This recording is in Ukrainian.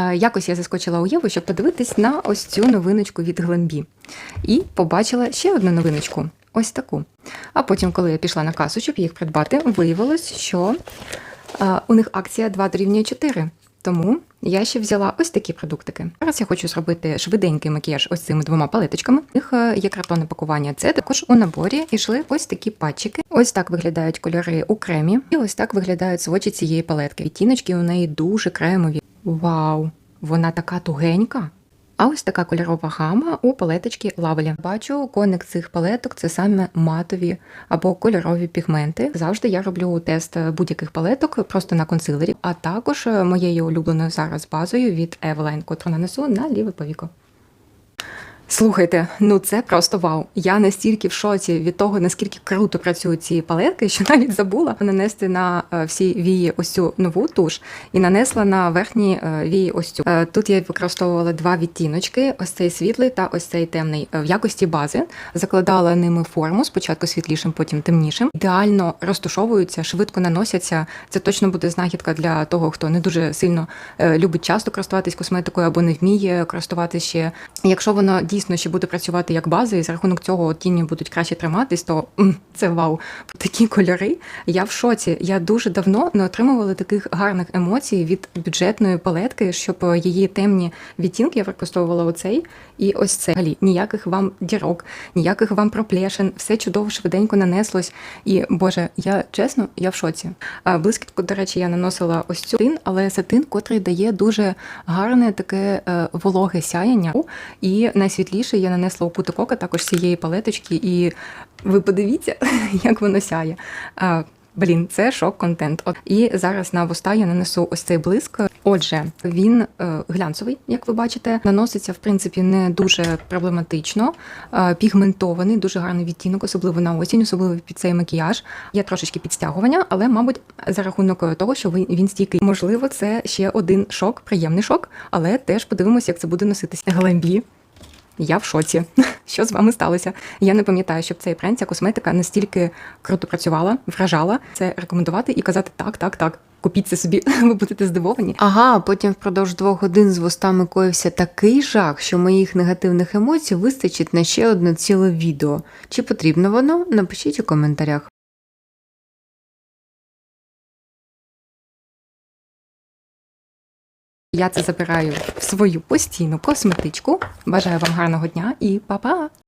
Е, Якось я заскочила у Єву, щоб подивитись на ось цю новиночку від Глембі. І побачила ще одну новиночку. Ось таку. А потім, коли я пішла на касу, щоб їх придбати, виявилось, що е, у них акція 2 дорівнює 4. Тому я ще взяла ось такі продуктики. Зараз я хочу зробити швиденький макіяж ось цими двома палеточками. У них е, є картонне пакування. Це також у наборі йшли ось такі патчики. Ось так виглядають кольори у кремі, і ось так виглядають свочі цієї палетки. Відтіночки у неї дуже кремові. Вау! Вона така тугенька. А ось така кольорова гама у палеточки лавелі. Бачу, коник цих палеток це саме матові або кольорові пігменти. Завжди я роблю тест будь-яких палеток просто на консилері, а також моєю улюбленою зараз базою від Eveline, котру нанесу на ліве повіко. Слухайте, ну це просто вау. Я настільки в шоці від того, наскільки круто працюють ці палетки, що навіть забула нанести на е, всі вії ось цю нову туш і нанесла на верхні е, вії ось цю. Е, Тут я використовувала два відтіночки: ось цей світлий та ось цей темний в якості бази. Закладала ними форму, спочатку світлішим, потім темнішим. Ідеально розтушовуються, швидко наносяться. Це точно буде знахідка для того, хто не дуже сильно любить часто користуватись косметикою або не вміє користуватися ще. Якщо воно дійсно ще буде працювати як база, і за рахунок цього тіні будуть краще триматись, то це вау. Такі кольори. Я в шоці. Я дуже давно не отримувала таких гарних емоцій від бюджетної палетки, щоб е, її темні відтінки я використовувала оцей і ось це. Взагалі, ніяких вам дірок, ніяких вам проплешин, все чудово швиденько нанеслось. І боже, я чесно, я в шоці. Блискітку, до речі, я наносила ось цю сатин, але сатин, котрий дає дуже гарне таке е, вологе сяяння. І найсвітліше я нанесла у кутик ока також цієї палеточки, і ви подивіться, як воно сяє. Блін, це шок-контент. І зараз на вуста я нанесу ось цей блиск. Отже, він е, глянцевий, як ви бачите, наноситься в принципі не дуже проблематично, пігментований, дуже гарний відтінок, особливо на осінь, особливо під цей макіяж. Є трошечки підстягування, але, мабуть, за рахунок того, що він, стійкий. Можливо, це ще один шок, приємний шок, але теж подивимося, як це буде носитися. Глембі. Я в шоці. Що з вами сталося? Я не пам'ятаю, щоб цей бренд, ця косметика настільки круто працювала, вражала це рекомендувати і казати так, так, так. Купіть це собі, ви будете здивовані. Ага, потім впродовж двох годин з вустами коївся такий жах, що моїх негативних емоцій вистачить на ще одне ціле відео. Чи потрібно воно? Напишіть у коментарях. Я це забираю в свою постійну косметичку. Бажаю вам гарного дня і па-па!